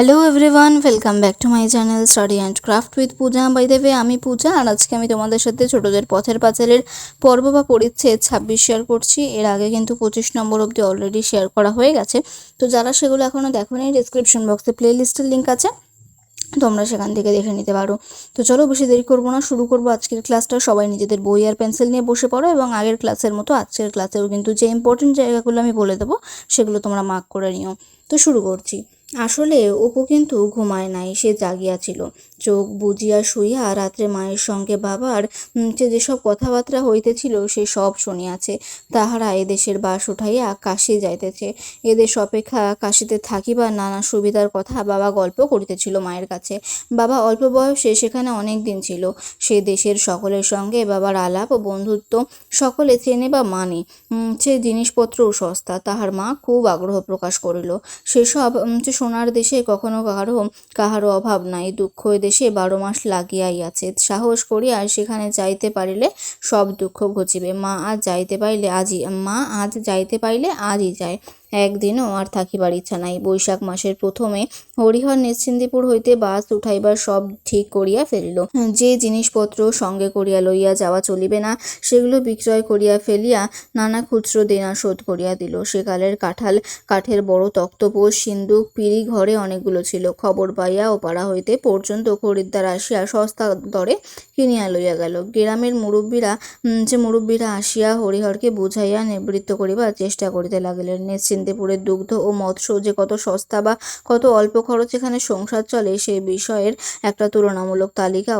Hello everyone welcome back to my channel study and craft with Puja by দেবে আমি পূজা, আর আজকে আমি তোমাদের সাথে ছোটদের পথের পাঁচালের পর্ব বা পরিচ্ছেদ ছাব্বিশ শেয়ার করছি। এর আগে কিন্তু পঁচিশ নম্বর অবধি অলরেডি শেয়ার করা হয়ে গেছে। তো যারা সেগুলো এখনও দেখোনি ডিসক্রিপশন বক্সে প্লে লিস্টের লিঙ্ক আছে। তোমরা সেখান থেকে দেখে নিতে পারো। তো চলো বেশি দেরি করব না, শুরু করব আজকের ক্লাসটা সবাই নিজেদের বই আর পেন্সিল নিয়ে বসে পড়ো এবং আগের ক্লাসের মতো আজকের ক্লাসেও কিন্তু যে ইম্পর্টেন্ট জায়গাগুলো আমি বলে দেবো, সেগুলো তোমরা মার্ক করে নিও। তো শুরু করছি। আসলে অপু কিন্তু ঘুমায় নাই, সে জাগিয়াছিল। চোখ বুজিয়া শুইয়া রাত্রে মায়ের সঙ্গে বাবার যে যেসব কথাবার্তা হইতেছিল সে সব শুনিয়াছে। তাহারা এদেশের বাস উঠাইয়া কাশি যাইতেছে। এদেশ অপেক্ষা কাশিতে থাকিবার নানা সুবিধার কথা বাবা গল্প করিতেছিল মায়ের কাছে। বাবা অল্প বয়সে সেখানে অনেক দিন ছিল। সে দেশের সকলের সঙ্গে বাবার আলাপ ও বন্ধুত্ব সকলে চেনে বা মানে সে জিনিসপত্রও সস্তা। তাহার মা খুব আগ্রহ প্রকাশ করিল। সেসব সোনার দেশে কখনো কাহারও কাহারও অভাব নাই দুঃখ দেশে বারো মাস লাগিয়াই আছে। সাহস করিয়া সেখানে যাইতে পারিলে সব দুঃখ ঘচিবে। মা আজ যাইতে পাইলে আজই, মা আজ যাইতে পাইলে আজই যায়। একদিনও আর থাকিবার ইচ্ছা নাই। বৈশাখ মাসের প্রথমে হরিহর নিশ্চিন্দিপুর হইতে বাস উঠাইবার সব ঠিক করিয়া ফেলিল। যে জিনিসপত্র সঙ্গে করিয়া লইয়া যাওয়া চলিবে না, সেগুলো বিক্রয় করিয়া ফেলিয়া নানা খুচরো দেনা শোধ করিয়া দিল। সেকালের কাঁঠাল, কাঠের বড় তক্তপোষ, সিন্দুক, পিড়ি ঘরে অনেকগুলো ছিল। খবর পাইয়া ও পাড়া হইতে পর্যন্ত খরিদ্দার আসিয়া সস্তা দরে কিনিয়া লইয়া গেল। গ্রামের মুরব্বীরা যে মুরব্বীরা আসিয়া হরিহরকে বুঝাইয়া নিবৃত্ত করিবার চেষ্টা করিতে লাগিলেন নিশ্চিন্তেপুরের দুগ্ধ ও মৎস্য যে কত সস্তা বা কত অল্প খরচ এখানে সংসার চলে সেই বিষয়ের একটা তুলনামূলক তালিকা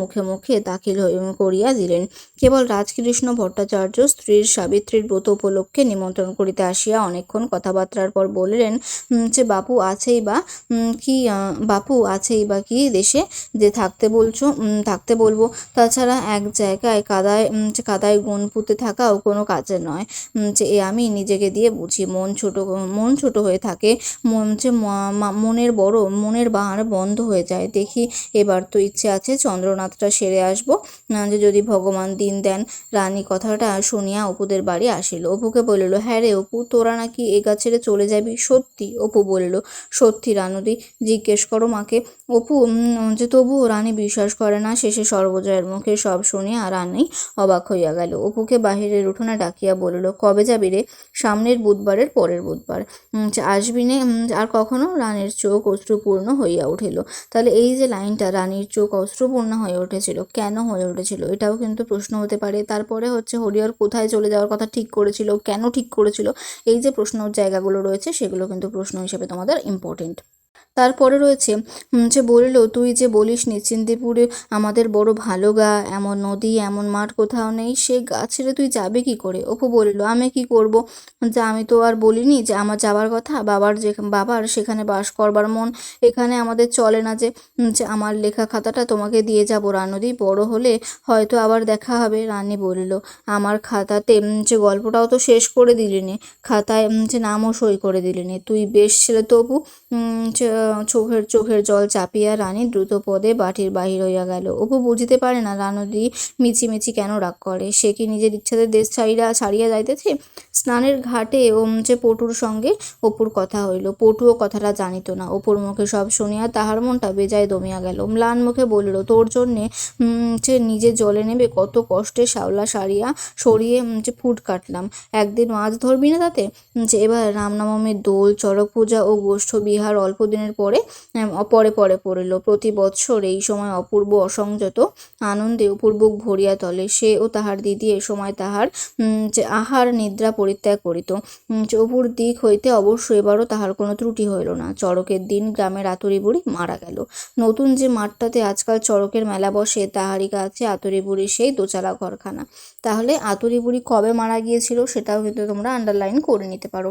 মুখে মুখে দাখিল করিয়া দিলেন। কেবল রাজকৃষ্ণ ভট্টাচার্য স্ত্রীর সাবিত্রীর ব্রত উপলক্ষে নিমন্ত্রণ করিতে আসিয়া অনেকক্ষণ কথাবার্তার পর বলিলেন যে বাপু আছেই বা কি বাপু আছেই বা কি দেশে যে থাকতে বলছো থাকতে বলব। তাছাড়া এক জায়গায় কাদায় কাদায় গুণ পুঁতে থাকাও কোনো কাজের নয়। যে আমি নিজেকে দিয়ে বুঝি। মন ছোট, মন ছোট হয়ে থাকে, মন মা- মনের বড়, মনের বাহার বন্ধ হয়ে যায়। দেখি এবার তো ইচ্ছে আছে চন্দ্রনাথটা সেরে আসব। না যে যদি ভগবান দিন দেন, রানী কথাটা শুনিয়া অপুদের বাড়ি আসিল। অপুকে বলিল হ্যাঁ রে অপু, তোরা নাকি এ গা ছেড়ে চলে যাবি? সত্যি, অপু বলিল। সত্যি রানুদি, জিজ্ঞেস করো মাকে। অপু যে তবুও রানী বিশ্বাস করে না, শেষে সর্বজয়ের মুখে সব শুনিয়া রানী অবাক হইয়া গেল। অপুকে বাহিরের উঠোনে ডাকিয়া বলিল, কবে যাবি রে? সামনের বুধবারের পরের বুধবার। আসবিনে আর কখনো রানীর চোখ অশ্রুপূর্ণ হইয়া উঠিল। তাহলে এই যে লাইনটা, রানীর চোখ অশ্রুপূর্ণ হয়ে উঠেছিল, কেন হয়ে উঠেছিল? এটাও কিন্তু প্রশ্ন হতে পারে। তারপরে হচ্ছে হরিহর কোথায় চলে যাওয়ার কথা ঠিক করেছিল, কেন ঠিক করেছিল? এই যে প্রশ্ন জায়গাগুলো রয়েছে, সেগুলো কিন্তু প্রশ্ন হিসেবে তোমাদের ইম্পর্টেন্ট তারপরে রয়েছে যে বলল, তুই যে বলিস নিশ্চিন্তিপুরে আমাদের বড় ভালো গা, এমন নদী, এমন মাঠ কোথাও নেই সে গা ছেড়ে তুই যাবে কি করে? অপু বলল, আমি কি করব? যে, আমি তো আর বলিনি যে আমার যাবার কথা, বাবার যে, বাবার সেখানে বাস করবার মন, এখানে আমাদের চলে না যে যে আমার লেখা খাতাটা তোমাকে দিয়ে যাব রানুদি, বড় হলে হয়তো আবার দেখা হবে। রানী বলল, আমার খাতাতে যে গল্পটাও তো শেষ করে দিলি নে খাতায় যে নামও সই করে দিলিনি। তুই বেশ ছেলে তবু চোখের চোখের জল চাপিয়া রানী দ্রুত পদে বাটির বাহির হইয়া গেল। অপু বুঝিতে পারে না রানুদি মিছিমিছি কেন রাগ করে। সে কি নিজের ইচ্ছাতে দেশ ছাড়িয়া ছাড়িয়া যাইতেছে? স্নানের ঘাটে যে পটুর সঙ্গে অপুর কথা হইল। পটুও কথাটা জানিত না। অপুর মুখে সব শুনিয়া তাহার মনটা বেজায় দমিয়া গেল। ম্লান মুখে বলিল, তোর জন্যে যে নিজে জলে নেবে, কত কষ্টে শাওলা সারিয়া সরিয়ে যে ফুট কাটলাম। একদিন মাছ ধরবি না তাতে? যে এবার রামনবমীর দোল, চড়ক পূজা ও গোষ্ঠ বিহার অল্প দিনের পরে পরে পরে পড়িল। প্রতি বৎসর এই সময় অপূর্ব অসংযত আনন্দে উপূর্বক ভরিয়া তলে। সে ও তাহার দিদি এ সময় তাহার যে আহার নিদ্রা পরিত্যাগ করিত। অপুর দিক হইতে অবশ্য এবারও তাহার কোনো ত্রুটি হইল না। চড়কের দিন গ্রামের আতুরি বুড়ি মারা গেল। নতুন যে মাঠটাতে আজকাল চড়কের মেলা বসে, তাহারই কাছে আতুরি বুড়ির সেই দোচালা ঘরখানা। তাহলে আতুরি বুড়ি কবে মারা গিয়েছিল, সেটাও কিন্তু তোমরা আন্ডারলাইন করে নিতে পারো।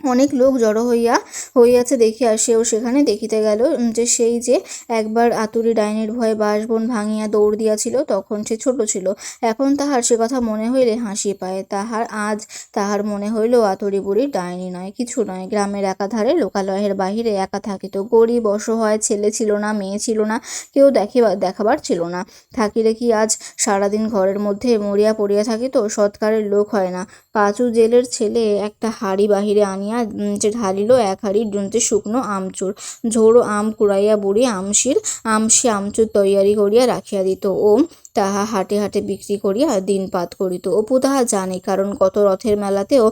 অনেক লোক জড়ো হইয়া, হইয়াছে দেখিয়া সেও সেখানে দেখিতে গেল যে সেই যে একবার আতুরি ডাইনির ভয়ে বাসবন ভাঙিয়া দৌড় দিয়াছিল, তখন সে ছোট ছিল। এখন তাহার সে কথা মনে হইলে হাসি পায়। তাহার আজ তাহার মনে হইল আতুরি বুড়ি ডাইনি নয়, কিছু নয়। গ্রামের একাধারে লোকালয়ের বাহিরে একা থাকিত। গরিব, অসহায় ছেলে ছিল না, মেয়ে ছিল না, কেউ দেখিবা দেখাবার ছিল না। থাকিলে কি আজ সারাদিন ঘরের মধ্যে মরিয়া পড়িয়া থাকিত? সৎকারের লোক হয় না। পাঁচু জেলের ছেলে একটা হাড়ি বাহিরে আনিয়া আনিয়া ঢালিল এক হাড়ি যে শুকনো আমচুর। ঝোড়ো আম কুড়াইয়া বুড়ি আমশির আমসি আমচুর তৈয়ারি করিয়া রাখিয়া দিত। ও তাহা হাটে হাটে বিক্রি করিয়া দিনপাত করিত। অপু তাহা জানে, কারণ গত রথের মেলাতেও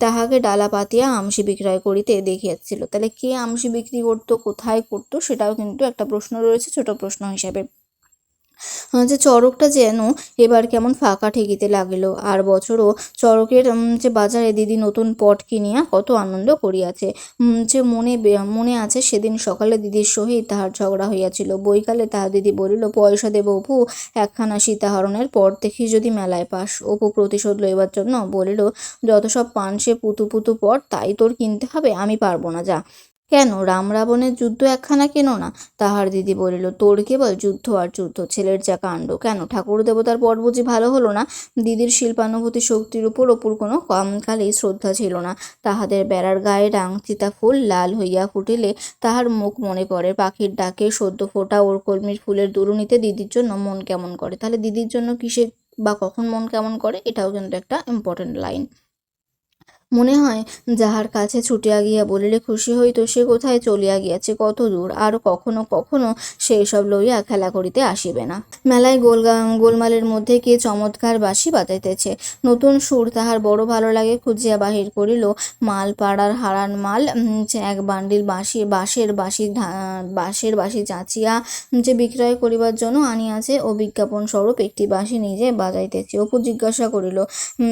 তাহাকে ডালা পাতিয়া আমসি বিক্রয় করিতে দেখিয়াছিল। তাহলে কে আমসি বিক্রি করতো, কোথায় করতো, সেটাও কিন্তু একটা প্রশ্ন রয়েছে, ছোট প্রশ্ন হিসাবে। যে চড়কটা যেন এবার কেমন ফাঁকা ঠেকিতে লাগিল। আর বছরও চড়কের যে বাজারে দিদি নতুন পট কিনিয়া কত আনন্দ করিয়াছে। যে মনে মনে আছে সেদিন সকালে দিদির সহিত তাহার ঝগড়া হইয়াছিল। বৈকালে তাহার দিদি বলিল, পয়সা দেব অপু, একখানা সীতাহরণের পর দেখি যদি মেলায় পাস। অপু প্রতিশোধ লইবার জন্য বলিল, যত সব পান সে পুতু পুতু পর তাই তোর কিনতে হবে, আমি পারব না, যা। কেন? রাম রাবণের যুদ্ধ একখানা কেন না? তাহার দিদি বলিল, তোর কেবল যুদ্ধ আর যুদ্ধ, ছেলের যা কাণ্ড। কেন? ঠাকুর দেবতার পর বুঝি ভালো হলো না? দিদির শিল্পানুভূতি শক্তির উপর অপুর কোনো কমকালেই শ্রদ্ধা ছিল না। তাহাদের বেড়ার গায়ে রাংচিতা ফুল লাল হইয়া ফুটিলে তাহার মুখ মনে পড়ে। পাখির ডাকে সদ্য ফোটা ওর কলমির ফুলের দুরুনিতে দিদির জন্য মন কেমন করে? তাহলে দিদির জন্য কিসে বা কখন মন কেমন করে? এটাও কিন্তু একটা ইম্পর্টেন্ট লাইন মনে হয় যাহার কাছে ছুটিয়া গিয়া বলিলে খুশি হইত সে কোথায় চলিয়া গিয়াছে কত দূর আর কখনো কখনো সেই সব লইয়া খেলা করিতে আসিবে না। মেলায় গোলগা গোলমালের মধ্যে কে চমৎকার বাঁশি বাজাইতেছে। নতুন সুর তাহার বড় ভালো লাগে খুঁজিয়া বাহির করিল মাল পাড়ার হারান মাল এক বান্ডিল বাঁশি বাঁশের বাঁশি বাঁশের বাঁশি চাঁচিয়া যে বিক্রয় করিবার জন্য আনিয়াছে ও বিজ্ঞাপন স্বরূপ একটি বাঁশি নিজে বাজাইতেছে। অপু জিজ্ঞাসা করিল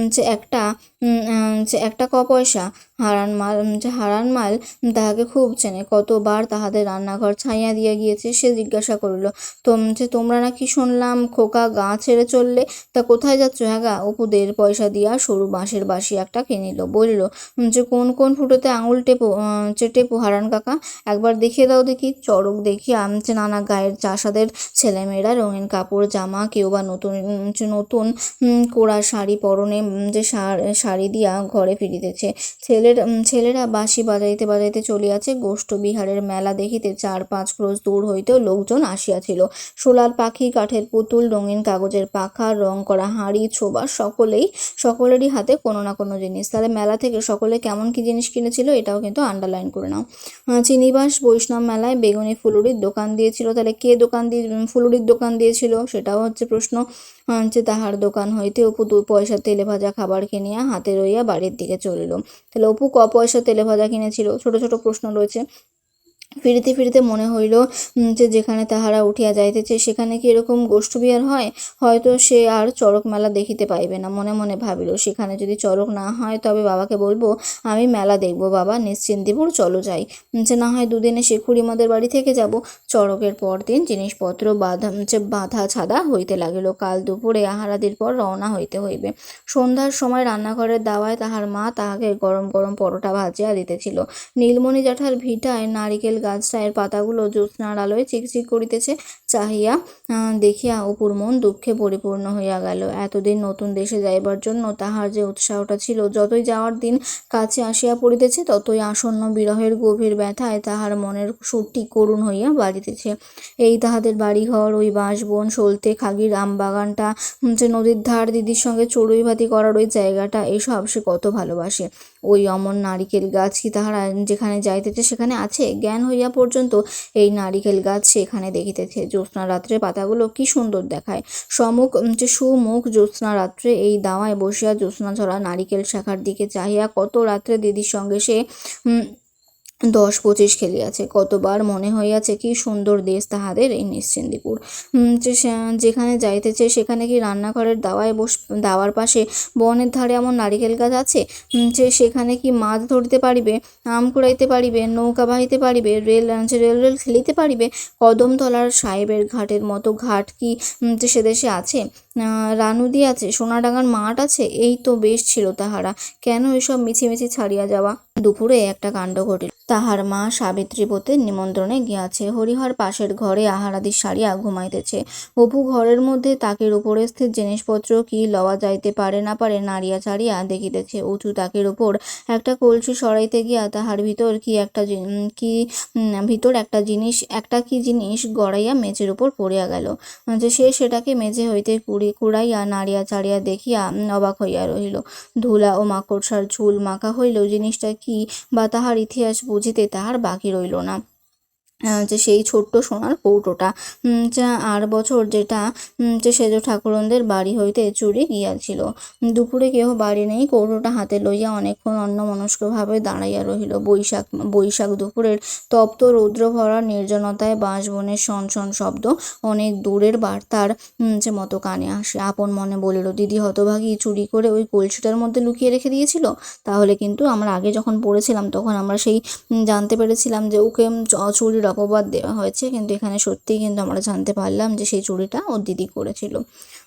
যে একটা উম, আহ, যে একটা ক পয়সা হারান মাল যে হারান মাল তাহাকে খুব চেনে। কতবার তাহাদের রান্নাঘর ছাইয়া দিয়া গিয়েছে সে জিজ্ঞাসা করিল তোম যে তোমরা নাকি শুনলাম খোকা গা ছেড়ে চললে তা কোথায় যাচ্ছ হ্যাঁ গা অপু দেড় পয়সা দিয়া সরু বাঁশের বাঁশি একটা কিনিল। বলিল যে কোন কোন ফুটোতে আঙুল টেপো আহ, যে টেপো হারান কাকা? একবার দেখিয়ে দাও দেখি চড়ক দেখিয়া উম, যে নানা গায়ের চাষাদের ছেলেমেয়েরা রঙিন কাপড় জামা কেউ বা নতুন নতুন কোড়া শাড়ি পরনে যে শাড়ি দিয়া ঘরে ফিরিতেছে। ছেলের ছেলেরা বাঁশি বাজাইতে বাজাইতে চলিয়াছে। গোষ্ঠ বিহারের মেলা দেখিতে চার পাঁচ ক্রোশ দূর হইতেও লোকজন আসিয়াছিল। সোলার পাখি, কাঠের পুতুল, রঙিন কাগজের পাখা, রং করা হাঁড়ি, ছোবা সকলেই, সকলেরই হাতে কোনো না কোনো জিনিস। তাহলে মেলা থেকে সকলে কেমন কি জিনিস কিনেছিল এটাও কিন্তু আন্ডারলাইন করে নাও। চিনিবাস বৈষ্ণব মেলায় বেগুনি ফুলুরির দোকান দিয়েছিল। তাহলে কে দোকান দিয়ে ফুলুরির দোকান দিয়েছিল সেটাও হচ্ছে প্রশ্ন। যে তাহার দোকান হইতে। অপু দু পয়সা তেলে ভাজা খাবার কিনিয়া হাতে রইয়া বাড়ির দিকে চলিল। তাহলে অপু ক পয়সা তেলে ভাজা কিনেছিল? ছোট ছোট প্রশ্ন রয়েছে। ফিরিতে ফিরিতে মনে হইল যে যেখানে তাহারা উঠিয়া যাইতেছে, সেখানে কি এরকম গোষ্ঠবিহার হয়? হয়তো সে আর চড়ক মেলা দেখিতে পাইবে না। মনে মনে ভাবিল, সেখানে যদি চড়ক না হয়, তবে বাবাকে বলব, আমি মেলা দেখব, বাবা নিশ্চিন্তিপুর চলো যাই। যে না হয় দুদিনে সে খুড়িমাদের বাড়ি থেকে যাব চড়কের পর দিন জিনিসপত্র বাঁধা বাঁধা ছাদা হইতে লাগিল। কাল দুপুরে আহারাদির পর রওনা হইতে হইবে। সন্ধ্যার সময় রান্নাঘরের দাওয়ায় তাহার মা তাহাকে গরম গরম পরোটা ভাজিয়া দিতেছিল। নীলমণি জ্যাঠার ভিটায় নারিকেল গাছটায়ের পাতাগুলো জ্যোৎস্নার আলোয় চিকচিক করিতেছে। চাহিয়া দেখিয়া অপুর মন দুঃখে পরিপূর্ণ হইয়া গেল। এতদিন নতুন দেশে যাইবার জন্য তাহার যে উৎসাহটা ছিল, যতই যাওয়ার দিন কাছে আসিয়া পড়িতেছে, ততই আসন্ন বিরহের গভীর ব্যথায় তাহার মনের সুরটি করুণ হইয়া বাড়িতেছে এই তাহাদের বাড়িঘর, ওই বাঁশবন, সলতে, খাগির, আম বাগানটা যে নদীর ধার, দিদির সঙ্গে চড়ুই ভাতি করার ওই জায়গাটা, এসব সে কত ভালোবাসে। ওই অমন নারিকেল গাছ কি তাহারা যেখানে যাইতেছে সেখানে আছে? জ্ঞান হইয়া পর্যন্ত এই নারিকেল গাছ সেখানে দেখিতেছে। জ্যোৎস্না রাত্রে পাতাগুলো কি সুন্দর দেখায়। সমুখ যে সুমুখ জ্যোৎস্না রাত্রে এই দাওয়ায় বসিয়া জ্যোৎস্না ঝরা নারিকেল শাখার দিকে চাহিয়া কত রাত্রে দিদির সঙ্গে সে দশ পঁচিশ খেলিয়াছে কতবার মনে হইয়াছে কি সুন্দর দেশ তাহাদের এই নিশ্চিন্দিপুর। যেখানে যাইতেছে সেখানে কি রান্নাঘরের দাওয়ায় বস, দাওয়ার পাশে বনের ধারে এমন নারিকেল গাছ আছে? যে সেখানে কি মাছ ধরিতে পারিবে, আম কুড়াইতে পারিবে, নৌকা বাহিতে পারিবে, রেল রেল রেল খেলিতে পারিবে? কদমতলার সাহেবের ঘাটের মতো ঘাট কি যে সে দেশে আছে? রানুদি আছে, সোনাডাঙ্গার মাঠ আছে? এই তো বেশ ছিল তাহারা। কেন এসব মিছিমিছি ছাড়িয়া যাওয়া? দুপুরে একটা কাণ্ড ঘটিল। তাহার মা সাবিত্রী ব্রতের নিমন্ত্রণে গিয়াছে। হরিহর পাশের ঘরে আহারাদি সারিয়া ঘুমাইতেছে। অপু ঘরের মধ্যে তাকের উপরে স্থির জিনিসপত্র কি লওয়া যাইতে পারে না পারে নাড়িয়া চাড়িয়া দেখিতেছে। উঁচু তাকের উপর একটা কলসি সরাইতে গিয়া তাহার ভিতর কি একটা কি ভিতর একটা জিনিস, একটা কি জিনিস গড়াইয়া মেঝের উপর পড়িয়া গেল। যে সে সেটাকে মেঝে হইতে কুড়ি কুড়াইয়া নাড়িয়া চাড়িয়া দেখিয়া অবাক হইয়া রহিল। ধুলা ও মাকড়সার ঝুল মাখা হইলেও জিনিসটা কি বা তাহার ইতিহাস বুঝিতে তাহার বাকি রইল না। যে সেই ছোট্ট সোনার কৌটোটা। যা আর বছর যেটা যে সেজ ঠাকুরনদের বাড়ি হইতে চুরি গিয়াছিল। দুপুরে কেহ বাড়ি নেই, কৌটোটা হাতে লইয়া অনেকক্ষণ অন্যমনস্কভাবে দাঁড়াইয়া রহিল। বৈশাখ বৈশাখ দুপুরের তপ্ত রৌদ্র ভরা নির্জনতায় বাঁশবনের শন শব্দ অনেক দূরের বার্তার যে মতো কানে আসে। আপন মনে বলিল, দিদি হতভাগী, চুরি করে ওই কলসিটার মধ্যে লুকিয়ে রেখে দিয়েছিল? তাহলে কিন্তু আমরা আগে যখন পড়েছিলাম, তখন আমরা সেই জানতে পেরেছিলাম যে ওকে চুরির অপবাদ দেওয়া হয়েছে। কিন্তু এখানে সত্যিই কিন্তু আমরা জানতে পারলাম যে সেই চুরিটা ওর দিদি করেছিল।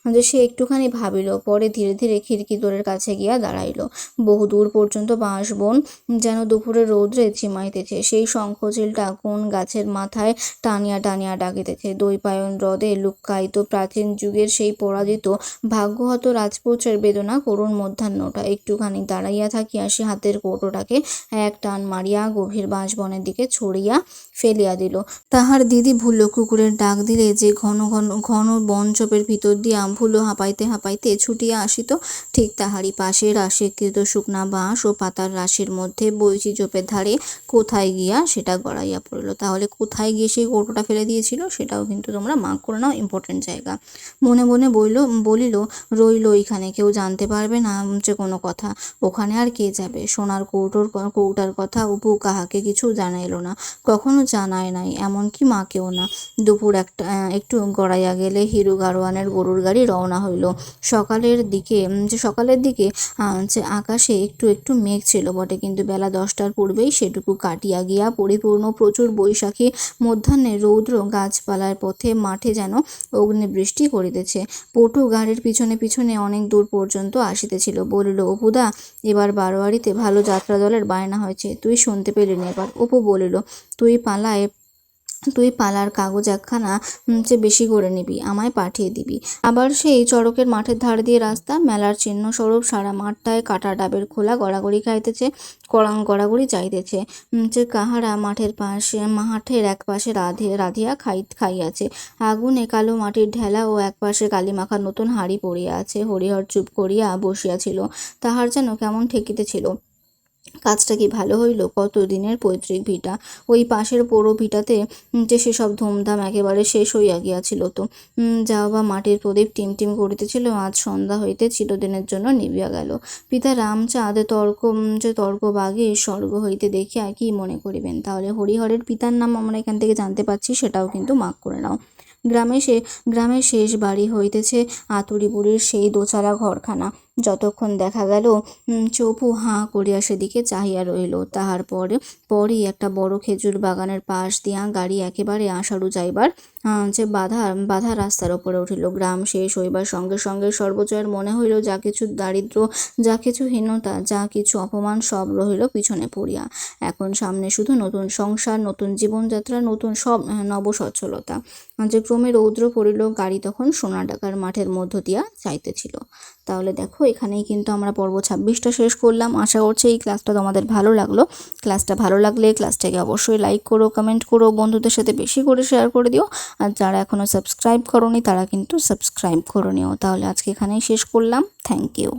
যে সে একটুখানি ভাবিল, পরে ধীরে ধীরে খিড়কি দোরের কাছে গিয়া দাঁড়াইল। বহু দূর পর্যন্ত বাঁশ বাঁশবন যেন দুপুরের রৌদ্রে ঝিমাইতেছে। সেই শঙ্খচিলটা কোন গাছের মাথায় টানিয়া টানিয়া ডাকিতেছে। দৈপায়ন হ্রদে লুক্কায়িত প্রাচীন যুগের সেই পরাজিত ভাগ্যহত রাজপুত্রের বেদনা করুণ মধ্যাহ্নটা। একটুখানি দাঁড়াইয়া থাকিয়া সে হাতের কৌটোটাকে এক টান মারিয়া গভীর বাঁশবনের দিকে ছড়িয়া ফেলিয়া দিল। তাহার দিদি ভুলো কুকুরের ডাক দিলে যে ঘন ঘন ঘন বন চোপের ভিতর দিয়া ভুলো হাঁপাইতে হাঁপাইতে ছুটিয়া আসিত, ঠিক তাহারই পাশে রাশিকৃত শুকনা বাঁশ ও পাতার রাশির মধ্যে বইচি চোপের ধারে কোথায় গিয়া সেটা গড়াইয়া পড়ল। তাহলে কোথায় গিয়ে সেই কৌটোটা ফেলে দিয়েছিল সেটাও কিন্তু তোমরা মার্ক করে নাও ইম্পর্টেন্ট জায়গা। মনে মনে বইল, বলিল, রইল ওইখানে, কেউ জানতে পারবে না যে কোনো কথা। ওখানে আর কে যাবে? সোনার কৌটোর কৌটার কথা অপু কাহাকে কিছু জানাইলো না। কখনো জানায় নাই, এমনকি মাকেও না। দুপুর একটা একটু গড়াইয়া গেলে হিরু গারোয়ানের গরুর গাড়ি রওনা হইল। সকালের দিকে যে সকালের দিকে যে আকাশে একটু একটু মেঘ ছিল বটে, কিন্তু বেলা দশটার পূর্বেই সেটুকু কাটিয়া গিয়া পরিপূর্ণ প্রচুর বৈশাখী মধ্যাহ্নে রৌদ্র গাছপালার পথে মাঠে যেন অগ্নিবৃষ্টি করিতেছে। পটু গাড়ির পিছনে পিছনে অনেক দূর পর্যন্ত আসিতেছিল। বলিল অপুদা এবার বারোয়ারিতে ভালো যাত্রা দলের বায়না হয়েছে। তুই শুনতে পেলি না এবার। অপু বলিল, তুই পালায় তুই পালার কাগজ একখানা যে বেশি করে নিবি, আমায় পাঠিয়ে দিবি। আবার সেই চড়কের মাঠের ধার দিয়ে রাস্তা, মেলার চিহ্ন স্বরূপ সারা মাঠটায় কাটা ডাবের খোলা গড়াগড়ি খাইতেছে কড়াং গড়াগড়ি চাইতেছে যে কাহারা মাঠের পাশে, মাঠের এক পাশে রাধে, রাধিয়া খাই, খাইয়াছে। আগুনে কালো মাটির ঢেলা ও এক পাশে কালিমাখা নতুন হাঁড়ি পড়িয়া আছে, হরিহর চুপ করিয়া বসিয়াছিল, তাহার যেন কেমন ঠেকিতেছিল। কাজটা কি ভালো হইল? কত দিনের পৈতৃক ভিটা? ওই পাশের পোড়ো ভিটাতে যে সেসব ধুমধাম একেবারে শেষ হইয়া গিয়াছিল তো। যাও বা মাটির প্রদীপ টিম টিম করিতেছিল, আজ সন্ধ্যা হইতে চিরদিনের জন্য নিবিয়া গেল। পিতা রামচাঁদ তর্ক যে তর্ক বাগে স্বর্গ হইতে দেখিয়া কি মনে করিবেন? তাহলে হরিহরের পিতার নাম আমরা এখান থেকে জানতে পারছি, সেটাও কিন্তু মাক করে নাও। গ্রামে সে, গ্রামের শেষ বাড়ি হইতেছে আতুরি বুড়ির সেই দোচালা ঘরখানা। যতক্ষণ দেখা গেল চপু হাঁ করিয়া সেদিকে চাহিয়া রহিল তাহার পরে, পরই একটা বড় খেজুর বাগানের পাশ দিয়া গাড়ি একেবারে আষাঢ়ু যাইবার যে বাধা বাধা রাস্তার ওপরে উঠিল। গ্রাম শেষ হইবার সঙ্গে সঙ্গে সর্বজয়ের মনে হইল, যা কিছু দারিদ্র, যা কিছু হীনতা, যা কিছু অপমান সব রহিল পিছনে পড়িয়া। এখন সামনে শুধু নতুন সংসার, নতুন জীবনযাত্রা, নতুন সব নবসচ্ছলতা। যে ক্রমে রৌদ্র পড়িল, গাড়ি তখন সোনাডাকার মাঠের মধ্য দিয়া যাইতেছিল। তাহলে দেখো এখানেই কিন্তু আমরা পর্ব ছাব্বিশটা শেষ করলাম। আশা করছি এই ক্লাসটা তোমাদের ভালো লাগল। ক্লাসটা ভালো লাগলে ক্লাসটাকে অবশ্যই লাইক করো কমেন্ট করো, বন্ধুদের সাথে বেশি করে শেয়ার করে দিও। আর যারা এখনও সাবস্ক্রাইব করনি, তারা কিন্তু সাবস্ক্রাইব করে নিও। তাহলে আজকে এখানেই শেষ করলাম। Thank you